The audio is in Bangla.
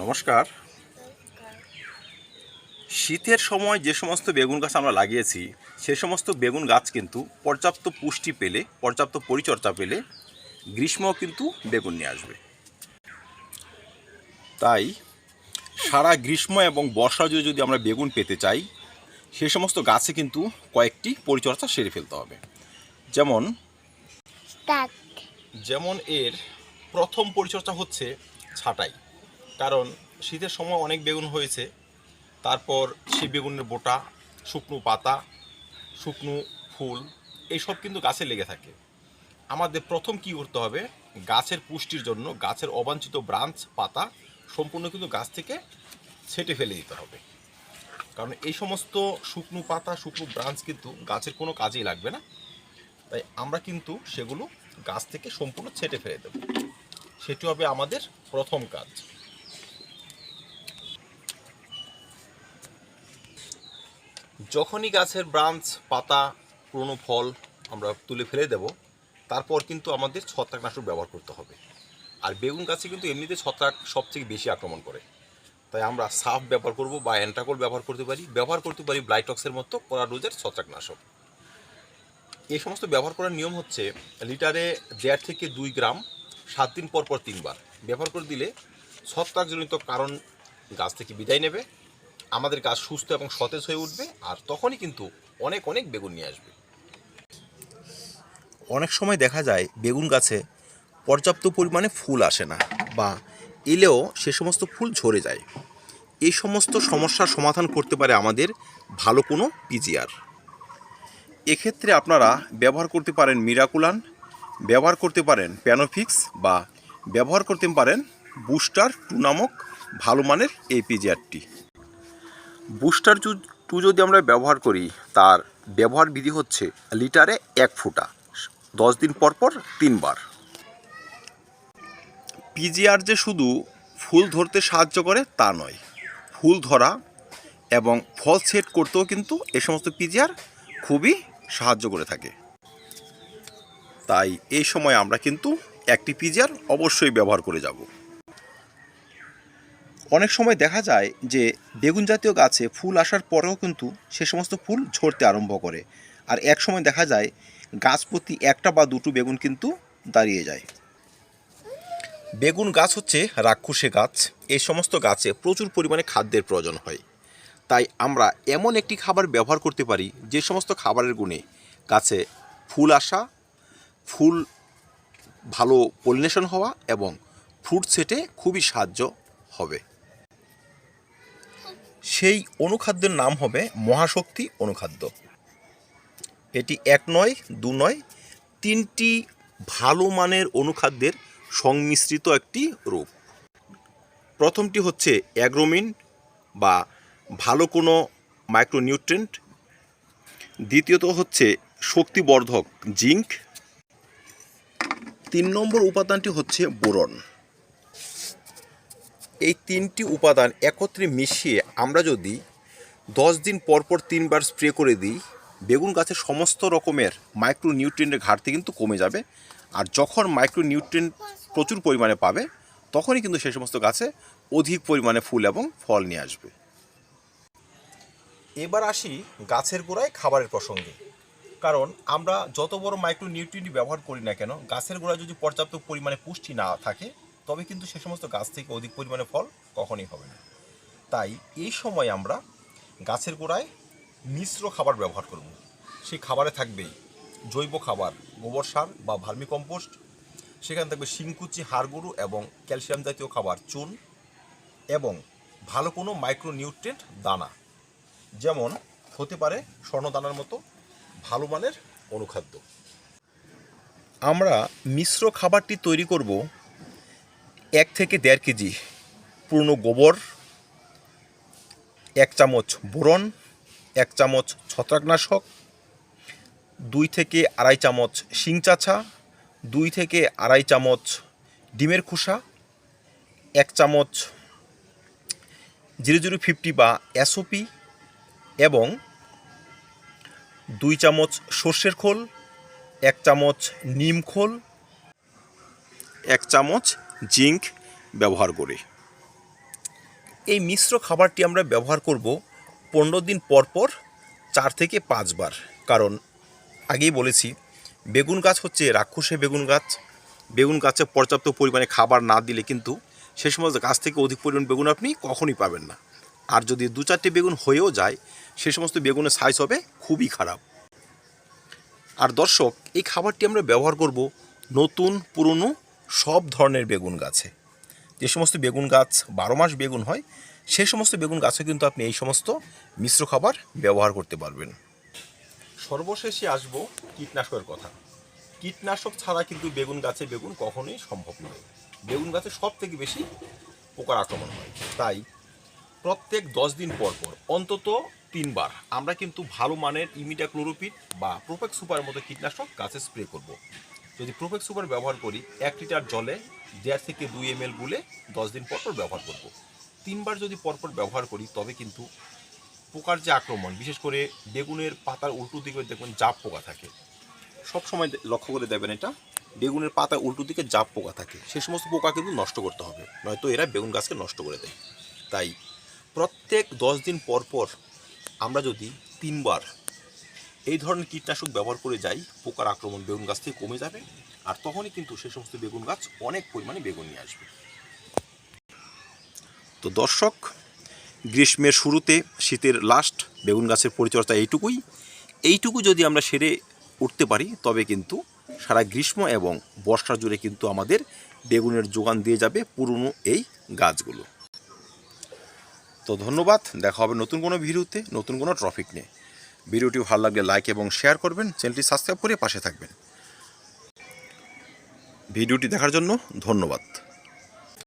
নমস্কার। শীতের সময় যে সমস্ত বেগুন গাছ আমরা লাগিয়েছি সে সমস্ত বেগুন গাছ কিন্তু পর্যাপ্ত পুষ্টি পেলে পর্যাপ্ত পরিচর্যা পেলে গ্রীষ্ম কিন্তু বেগুন নিয়ে আসবে। তাই সারা গ্রীষ্ম এবং বর্ষা জুড়ে যদি আমরা বেগুন পেতে চাই সে সমস্ত গাছে কিন্তু কয়েকটি পরিচর্যা সেরে ফেলতে হবে। যেমন যেমন এর প্রথম পরিচর্যা হচ্ছে ছাঁটাই। কারণ শীতের সময় অনেক বেগুন হয়েছে। তারপর সেই বেগুনের বোটা, শুকনো পাতা, শুকনো ফুল, এইসব কিন্তু গাছে লেগে থাকে। আমাদের প্রথম কি করতে হবে? গাছের পুষ্টির জন্য গাছের অবাঞ্ছিত ব্রাঞ্চ, পাতা সম্পূর্ণ কিন্তু গাছ থেকে ছেটে ফেলে দিতে হবে। কারণ এই সমস্ত শুকনো পাতা, শুকনো ব্রাঞ্চ কিন্তু গাছের কোনো কাজেই লাগবে না। তাই আমরা কিন্তু সেগুলো গাছ থেকে সম্পূর্ণ ছেটে ফেলে দেব। সেটি হবে আমাদের প্রথম কাজ। যখনই গাছের ব্রাঞ্চ পাতা, পুরনো ফল আমরা তুলে ফেলে দেব, তারপর কিন্তু আমাদের ছত্রাকনাশক ব্যবহার করতে হবে। আর বেগুন গাছে কিন্তু এমনিতে ছত্রাক সবথেকে বেশি আক্রমণ করে। তাই আমরা সাফ ব্যবহার করব বা অ্যান্টাকল ব্যবহার করতে পারি, ব্যবহার করতে পারি ব্লাইটক্সের মতো কোরাডোজের ছত্রাকনাশক। এই সমস্ত ব্যবহার করার নিয়ম হচ্ছে, লিটারে দেড় থেকে দুই গ্রাম, সাত দিন পর পর তিনবার। ব্যবহার করে দিলে ছত্রাকজনিত কারণ গাছ থেকে বিদায় নেবে আমাদের গাছ সুস্থ এবং সতেজ হয়ে উঠবে, আর তখনই কিন্তু অনেক অনেক বেগুন নিয়ে আসবে। অনেক সময় দেখা যায় বেগুন গাছে পর্যাপ্ত পরিমাণে ফুল আসে না বা এলেও সে সমস্ত ফুল ঝরে যায়। এই সমস্ত সমস্যার সমাধান করতে পারে আমাদের ভালো কোনো পিজিআর। এক্ষেত্রে আপনারা ব্যবহার করতে পারেন মিরাকুলান, ব্যবহার করতে পারেন প্যানোফিক্স বা ব্যবহার করতে পারেন বুস্টার টু নামক ভালো মানের এই পিজিআরটি। বুস্টার টু যদি আমরা ব্যবহার করি, তার ব্যবহার বিধি হচ্ছে লিটারে এক ফুটা, দশ দিন পর পর তিনবার। পিজিআর যে শুধু ফুল ধরতে সাহায্য করে, তা নয়। ফুল ধরা এবং ফল সেট করতেও কিন্তু এ সমস্ত পিজিআর খুবই সাহায্য করে থাকে। তাই এই সময় আমরা কিন্তু একটি পিজিআর অবশ্যই ব্যবহার করে যাব। অনেক সময় দেখা যায় যে বেগুন জাতীয় গাছে ফুল আসার পরেও কিন্তু সে সমস্ত ফুল ঝরতে আরম্ভ করে। আর এক সময় দেখা যায় গাছ প্রতি একটা বা দুটো বেগুন কিন্তু দাঁড়িয়ে যায়। বেগুন গাছ হচ্ছে রাক্ষসে গাছ। এই সমস্ত গাছে প্রচুর পরিমাণে খাদ্যের প্রয়োজন হয়। তাই আমরা এমন একটি খাবার ব্যবহার করতে পারি যে সমস্ত খাবারের গুণে গাছে ফুল আসা, ফুল ভালো পলিনেশন হওয়া এবং ফ্রুট সেটে খুবই সাহায্য হবে। সেই অনুখাদ্যের নাম হবে মহাশক্তি অনুখাদ্য। এটি এক নয়, দু নয়, তিনটি ভালো মানের অনুখাদ্যের সংমিশ্রিত একটি রূপ। প্রথমটি হচ্ছে অ্যাগ্রোমিন বা ভালো কোনো মাইক্রোনিউট্রেন্ট দ্বিতীয়ত হচ্ছে শক্তিবর্ধক জিঙ্ক। তিন নম্বর উপাদানটি হচ্ছে বোরন। এই তিনটি উপাদান একত্রে মিশিয়ে আমরা যদি দশ দিন পর পর তিনবার স্প্রে করে দিই, বেগুন গাছের সমস্ত রকমের মাইক্রোনিউট্রিয়েন্টের ঘাটতি কিন্তু কমে যাবে। আর যখন মাইক্রোনিউট্রিয়েন্ট প্রচুর পরিমাণে পাবে, তখনই কিন্তু সেই সমস্ত গাছে অধিক পরিমাণে ফুল এবং ফল নিয়ে আসবে। এবার আসি গাছের গোড়ায় খাবারের প্রসঙ্গে। কারণ আমরা যত বড় মাইক্রো নিউট্রিয়েন্ট ব্যবহার করি না কেন, গাছের গোড়ায় যদি পর্যাপ্ত পরিমাণে পুষ্টি না থাকে তবে কিন্তু সে সমস্ত গাছ থেকে অধিক পরিমাণে ফল কখনই হবে না। তাই এই সময় আমরা গাছের গোড়ায় মিশ্র খাবার ব্যবহার করব। সেই খাবারে থাকবে জৈব খাবার, গোবর সার বা ভার্মি কম্পোস্ট সেখানে থাকবে শিংকুচি হাড় গরু এবং ক্যালসিয়াম জাতীয় খাবার, চুন এবং ভালো কোনো মাইক্রো নিউট্রিয়েন্ট দানা। যেমন হতে পারে স্বর্ণদানার মতো ভালো মানের অনুখাদ্য। আমরা মিশ্র খাবারটি তৈরি করব এক থেকে দেড় কেজি পূর্ণ গোবর, এক চামচ বোরন, এক চামচ ছত্রাকনাশক, দুই থেকে আড়াই চামচ শিং চাছা দুই থেকে আড়াই চামচ ডিমের খোসা, এক চামচ জিরো জিরো ফিফটি বা এসওপি এবং দুই চামচ সর্ষের খোল, এক চামচ নিম খোল, এক চামচ জিঙ্ক ব্যবহার করে। এই মিশ্র খাবারটি আমরা ব্যবহার করব পনেরো দিন পর পর চার থেকে পাঁচবার কারণ আগেই বলেছি, বেগুন গাছ হচ্ছে রাক্ষসে বেগুন গাছ। বেগুন গাছে পর্যাপ্ত পরিমাণে খাবার না দিলে কিন্তু সে সময় গাছ থেকে অধিক পরিমাণ বেগুন আপনি কখনই পাবেন না। আর যদি দু চারটে বেগুন হয়েও যায়, সে সমস্ত বেগুনের সাইজ হবে খুবই খারাপ। আর দর্শক, এই খাবারটি আমরা ব্যবহার করব নতুন, পুরনো সব ধরনের বেগুন গাছে। যে সমস্ত বেগুন গাছ বারো মাস বেগুন হয়, সেই সমস্ত বেগুন গাছে কিন্তু আপনি এই সমস্ত মিশ্র খাবার ব্যবহার করতে পারবেন। সর্বশেষে আসব কীটনাশকের কথা। কীটনাশক ছাড়া কিন্তু বেগুন গাছে বেগুন কখনোই সম্ভব নয়। বেগুন গাছে সব থেকে বেশি পোকার আক্রমণ হয়। তাই প্রত্যেক দশ দিন পর পর, অন্তত তিনবার আমরা কিন্তু ভালো মানের ইমিটা ক্লোরোপিড বা প্রোপেক সুপারের মতো কীটনাশক গাছে স্প্রে করব। যদি প্রোপেক সুপার ব্যবহার করি, এক লিটার জলে দেড় থেকে দুই এম এল গুলে দশ দিন পর পর ব্যবহার করব। তিনবার যদি পরপর ব্যবহার করি, তবে কিন্তু পোকার যে আক্রমণ, বিশেষ করে বেগুনের পাতার উল্টো দিকে দেখবেন জাপ পোকা থাকে। সব সময় লক্ষ্য করে দেবেন এটা, বেগুনের পাতা উল্টো দিকে জাপ পোকা থাকে। সে সমস্ত পোকা কিন্তু নষ্ট করতে হবে, নয়তো এরা বেগুন গাছকে নষ্ট করে দেয়। তাই প্রত্যেক দশ দিন পর পর আমরা যদি তিনবার এই ধরনের কীটনাশক ব্যবহার করে যাই, পোকার আক্রমণ বেগুন গাছ থেকে কমে যাবে, আর তখনই কিন্তু সে সমস্ত বেগুন গাছ অনেক পরিমাণে বেগুন নিয়ে আসবে। তো দর্শক, গ্রীষ্মের শুরুতে শীতের লাস্ট বেগুন গাছের পরিচর্যা এইটুকুই। এইটুকু যদি আমরা সেরে উঠতে পারি, তবে কিন্তু সারা গ্রীষ্ম এবং বর্ষা জুড়ে কিন্তু আমাদের বেগুনের যোগান দিয়ে যাবে পুরনো এই গাছগুলো। তো ধন্যবাদ, দেখা হবে নতুন কোনো ভিডিওতে, নতুন কোনো ট্রফিক নিয়ে। ভিডিওটি ভালো লাগলে লাইক এবং শেয়ার করবেন। চ্যানেলটি সাবস্ক্রাইব করে পাশে থাকবেন। ভিডিওটি দেখার জন্য ধন্যবাদ।